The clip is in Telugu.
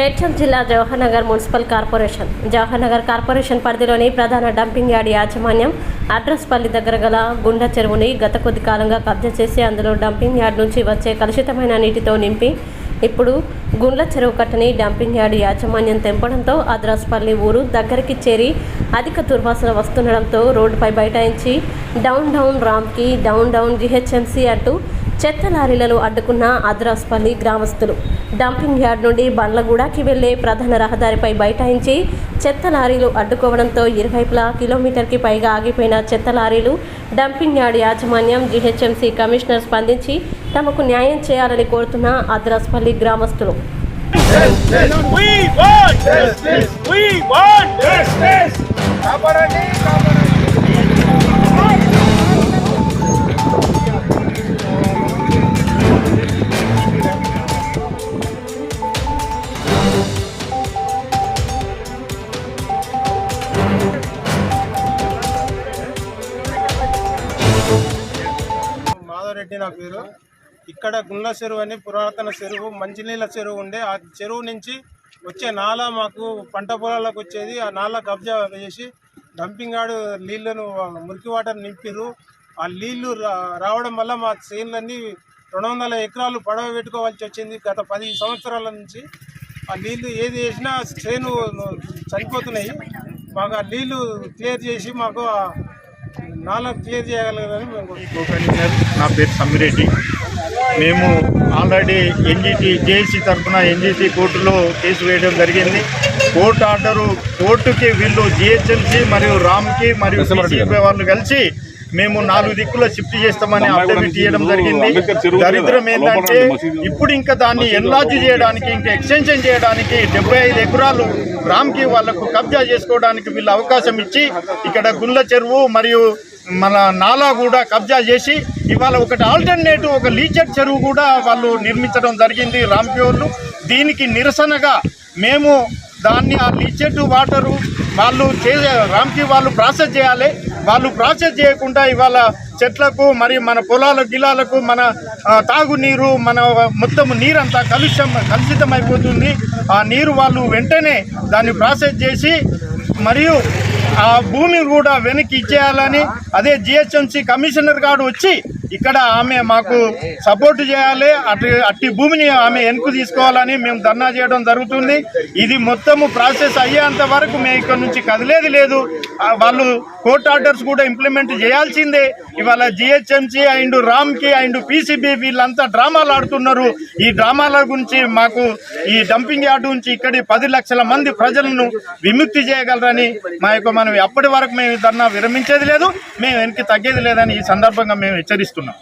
మేడ్చల్ జిల్లా Jawaharnagar municipal corporation. Jawaharnagar corporation పరిధిలోని ప్రధాన డంపింగ్ యార్డ్ యాజమాన్యం అడ్రస్ పల్లి దగ్గర గల గుండె చెరువుని గత కొద్ది కాలంగా కబ్జా చేసి అందులో డంపింగ్ యార్డ్ నుంచి వచ్చే కలుషితమైన నీటితో నింపి ఇప్పుడు గుండ్ల చెరువు కట్టని డంపింగ్ యార్డ్ యాజమాన్యం తెంపడంతో అద్రాస్పల్లి ఊరు దగ్గరికి చేరి అధిక దుర్వాసన వస్తుండడంతో రోడ్డుపై బైఠాయించి down down Ramky down down GHMC అంటూ చెత్త లారీలను అడ్డుకున్న అద్రాస్పల్లి గ్రామస్తులు. డంపింగ్ యార్డ్ నుండి బండ్లగూడకి వెళ్ళే ప్రధాన రహదారిపై బైఠాయించి చెత్త లారీలు అడ్డుకోవడంతో ఇరువైపులా కిలోమీటర్కి పైగా ఆగిపోయిన చెత్త లారీలు డంపింగ్ యార్డ్ యాజమాన్యం జీహెచ్ఎంసీ కమిషనర్ స్పందించి తమకు న్యాయం చేయాలని కోరుతున్న అద్రాస్పల్లి గ్రామస్తులు We want justice. We want justice. కాపాడండి కాపాడండి రెడ్డి నా పేరు. ఇక్కడ గుండ్ల చెరువు అని పురాతన చెరువు మంచినీళ్ళ చెరువు ఉండే. ఆ చెరువు నుంచి వచ్చే నాల మాకు పంట పొలాలకు వచ్చేది. ఆ నాల కబ్జా చేసి డంపింగ్ ఆడు నీళ్ళను మురికి వాటర్ నింపిరు ఆ నీళ్ళు రా- రావడం వల్ల మా చేనులన్నీ రెండు వందల ఎకరాలు పడవ పెట్టుకోవాల్సి వచ్చింది. గత పది సంవత్సరాల నుంచి ఆ నీళ్ళు ఏది చేసినా చేను చనిపోతున్నాయి. మాకు ఆ నీళ్ళు క్లియర్ చేసి మాకు నాలా నా పేరు సమ్మిరెడ్డి మేము ఆల్రెడీ ఎన్జిటి జేఏసీ తరఫున ఎన్జిటి కోర్టులో కేసు వేయడం జరిగింది. కోర్టు ఆర్డరు కోర్టుకి వీళ్ళు జిహెచ్ఎంసీ మరియు రామ్కి మరియు సిసిబి వాళ్ళు కలిసి మేము నాలుగు దిక్కుల షిఫ్ట్ చేస్తామని అఫిడవిట్ ఇవ్వడం జరిగింది. దరిద్రం ఏంటంటే ఇప్పుడు ఇంకా దాన్ని ఎన్లార్జ్ చేయడానికి ఇంకా ఎక్స్టెన్షన్ చేయడానికి డెబ్బై ఐదు ఎకరాలు రామ్కి వాళ్ళకు కబ్జా చేసుకోవడానికి వీళ్ళు అవకాశం ఇచ్చి ఇక్కడ గుండ్ల చెరువు మరియు మన నాలా కూడా కబ్జా చేసి ఇవాళ ఒకటి ఆల్టర్నేటివ్ ఒక లీచెట్ చెరువు కూడా వాళ్ళు నిర్మించడం జరిగింది రాంప్యూర్లు. వాళ్ళు దీనికి నిరసనగా మేము దాన్ని ఆ లీచెట్ వాటరు వాళ్ళు చే రామ్కి వాళ్ళు ప్రాసెస్ చేయాలి. వాళ్ళు ప్రాసెస్ చేయకుండా ఇవాళ చెట్లకు మరి మన పొలాల గిలాలకు మన తాగునీరు మన మొత్తం నీరంతా కలుషం కలుషితం అయిపోతుంది ఆ నీరు వాళ్ళు వెంటనే దాన్ని ప్రాసెస్ చేసి మరియు ఆ భూమిని కూడా వెనక్కి ఇచ్చేయాలని అదే జిహెచ్ఎంసీ కమిషనర్ గారు వచ్చి ఇక్కడ ఆమె మాకు సపోర్ట్ చేయాలి అటు అట్టి భూమిని ఆమె వెనుక తీసుకోవాలని మేము ధర్నా చేయడం జరుగుతుంది. ఇది మొత్తము ప్రాసెస్ అయ్యేంత వరకు మేము ఇక్కడ నుంచి కదిలేది లేదు. వాళ్ళు కోర్ట్ ఆర్డర్స్ కూడా ఇంప్లిమెంట్ చేయాల్సిందే. ఇవాళ GHMC and Ramky and PCB వీళ్ళంతా డ్రామాలు ఆడుతున్నారు. ఈ డ్రామాల గురించి మాకు ఈ డంపింగ్ యార్డ్ నుంచి ఇక్కడి పది లక్షల మంది ప్రజలను విముక్తి చేయగలరని మా యొక్క మనం అప్పటి వరకు మేము ధర్నా విరమించేది లేదు మేము వెనక్కి తగ్గేది లేదని ఈ సందర్భంగా మేము హెచ్చరిస్తున్నాం.